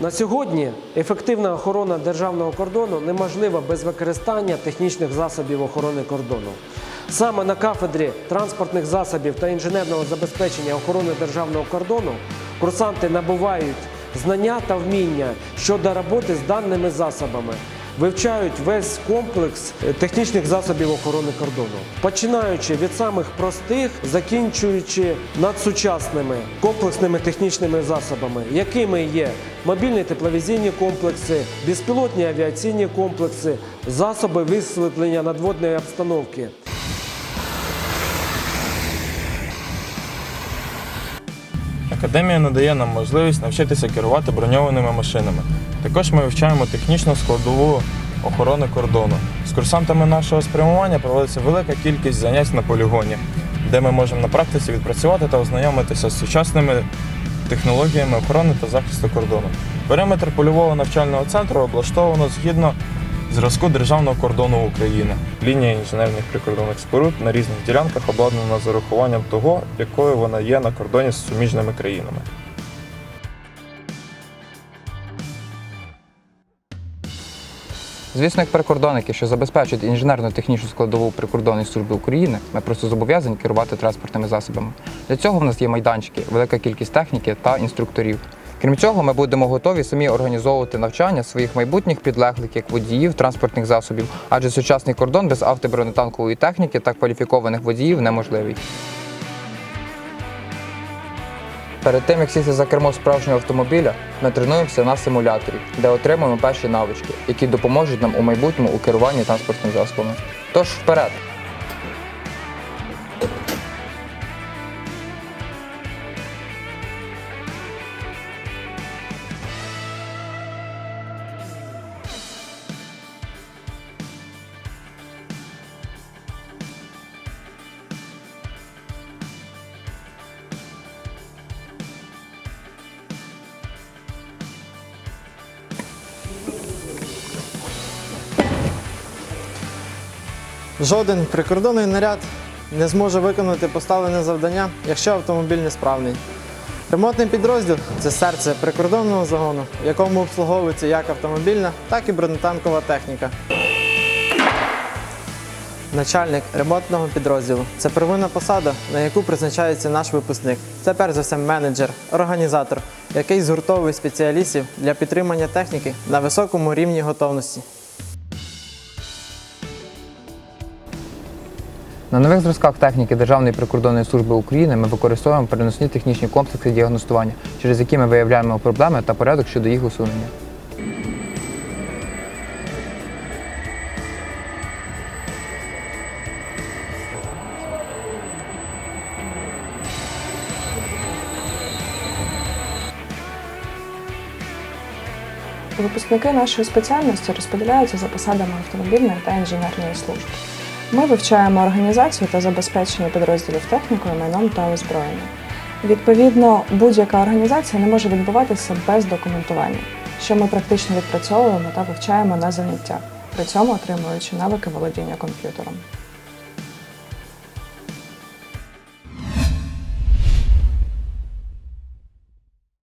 На сьогодні ефективна охорона державного кордону неможлива без використання технічних засобів охорони кордону. Саме на кафедрі транспортних засобів та інженерного забезпечення охорони державного кордону курсанти набувають знання та вміння щодо роботи з даними засобами, вивчають весь комплекс е, технічних засобів охорони кордону, починаючи від самих простих, закінчуючи надсучасними комплексними технічними засобами, якими є мобільні тепловізійні комплекси, безпілотні авіаційні комплекси, засоби висвітлення надводної обстановки. Академія надає нам можливість навчитися керувати броньованими машинами. Також ми вивчаємо технічну складову охорони кордону. З курсантами нашого спрямування проводиться велика кількість занять на полігоні, де ми можемо на практиці відпрацювати та ознайомитися з сучасними технологіями охорони та захисту кордону. Периметр польового навчального центру облаштовано згідно зразку державного кордону України. Лінія інженерних прикордонних споруд на різних ділянках обладнана з урахуванням того, якою вона є на кордоні з суміжними країнами. Звісно, як прикордонники, що забезпечують інженерно-технічну складову прикордонної служби України, ми просто зобов'язані керувати транспортними засобами. Для цього в нас є майданчики, велика кількість техніки та інструкторів. Крім цього, ми будемо готові самі організовувати навчання своїх майбутніх підлеглих як водіїв транспортних засобів, адже сучасний кордон без автобронетанкової техніки та кваліфікованих водіїв неможливий. Перед тим, як сісти за кермо справжнього автомобіля, ми тренуємося на симуляторі, де отримуємо перші навички, які допоможуть нам у майбутньому у керуванні транспортним засобами. Тож вперед! Жоден прикордонний наряд не зможе виконати поставлене завдання, якщо автомобіль несправний. Ремонтний підрозділ це серце прикордонного загону, в якому обслуговується як автомобільна, так і бронетанкова техніка. Начальник ремонтного підрозділу це первинна посада, на яку призначається наш випускник. Це перш за все менеджер, організатор, який згуртовує спеціалістів для підтримання техніки на високому рівні готовності. На нових зразках техніки Державної прикордонної служби України ми використовуємо переносні технічні комплекси діагностування, через які ми виявляємо проблеми та порядок щодо їх усунення. Випускники нашої спеціальності розподіляються за посадами автомобільної та інженерної служби. Ми вивчаємо організацію та забезпечення підрозділів технікою, майном та озброєнням. Відповідно, будь-яка організація не може відбуватися без документування, що ми практично відпрацьовуємо та вивчаємо на заняттях, при цьому отримуючи навики володіння комп'ютером.